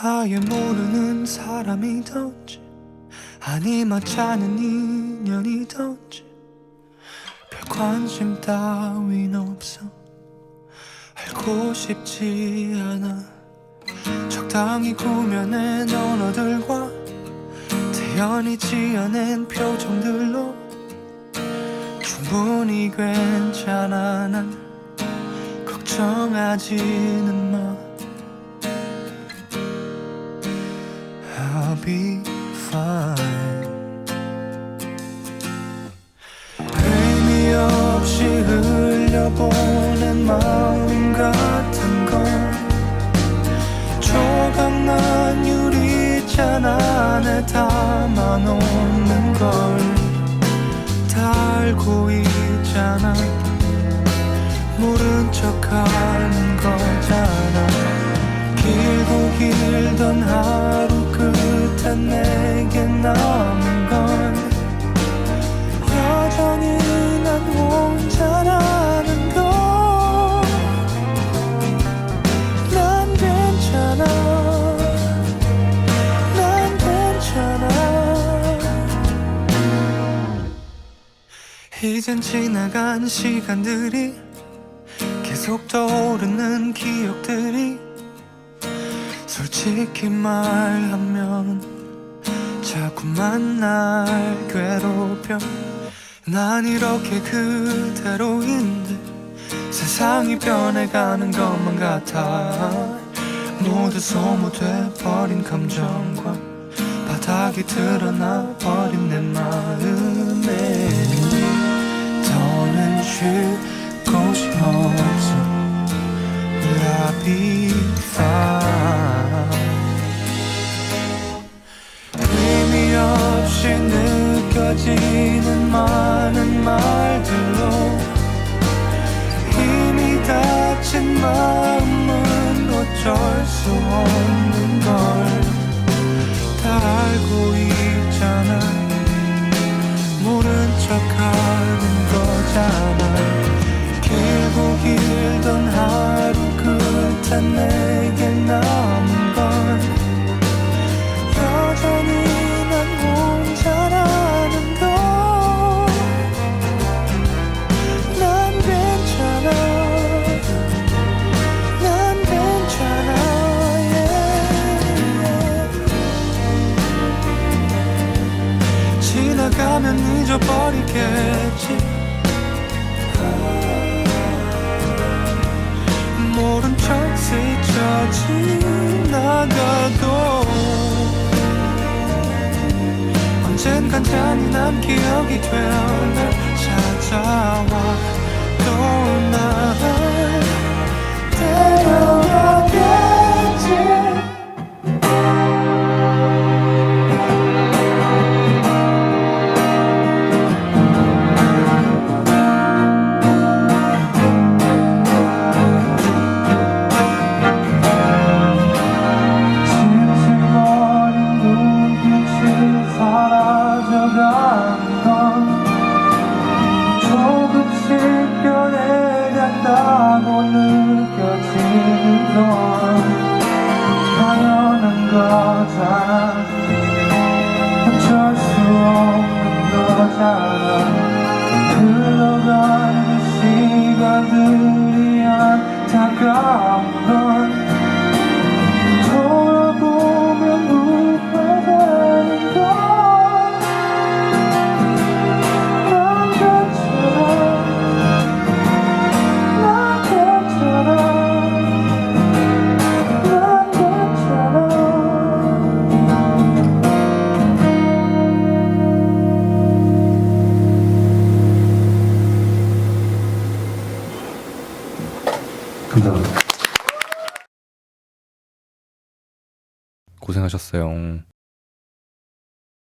아예 모르는 사람이던지 아니 않은 인연이던지 별 관심 따윈 없어. 알고 싶지 않아. 적당히 구면한 언어들과 태연히 지어낸 표정들로 충분히 괜찮아. 난 걱정하지는 마 be fine. 의미 없이 흘려보낸 마음 같은 건 조각난 유리잔 안에 담아놓는 걸다 알고 있잖아. 모른 척하는 거잖아. 길고 길던 하루 내게 남은 건 여전히 난 혼자라는 걸난 괜찮아. 난 괜찮아. 이젠 지나간 시간들이 계속 떠오르는 기억들이 솔직히 말하면 자꾸만 날 괴롭혀. 난 이렇게 그대로인데 세상이 변해가는 것만 같아. 모두 소모돼 버린 감정과 바닥이 드러나 버린 내 마음에 더는 쉴 곳이 없어. Will I be fine 느껴지는 많은 말들로 이미 다친 마음은 어쩔 수 없는 걸 다 알고 있잖아. 모른 척 하는 거잖아. 길고 길던 하루 끝에 내 나가면 잊어버리겠지. 모른 척 스쳐 지나가도 언젠간 잔인한 기억이 되어 감사합니다. 고생하셨어요.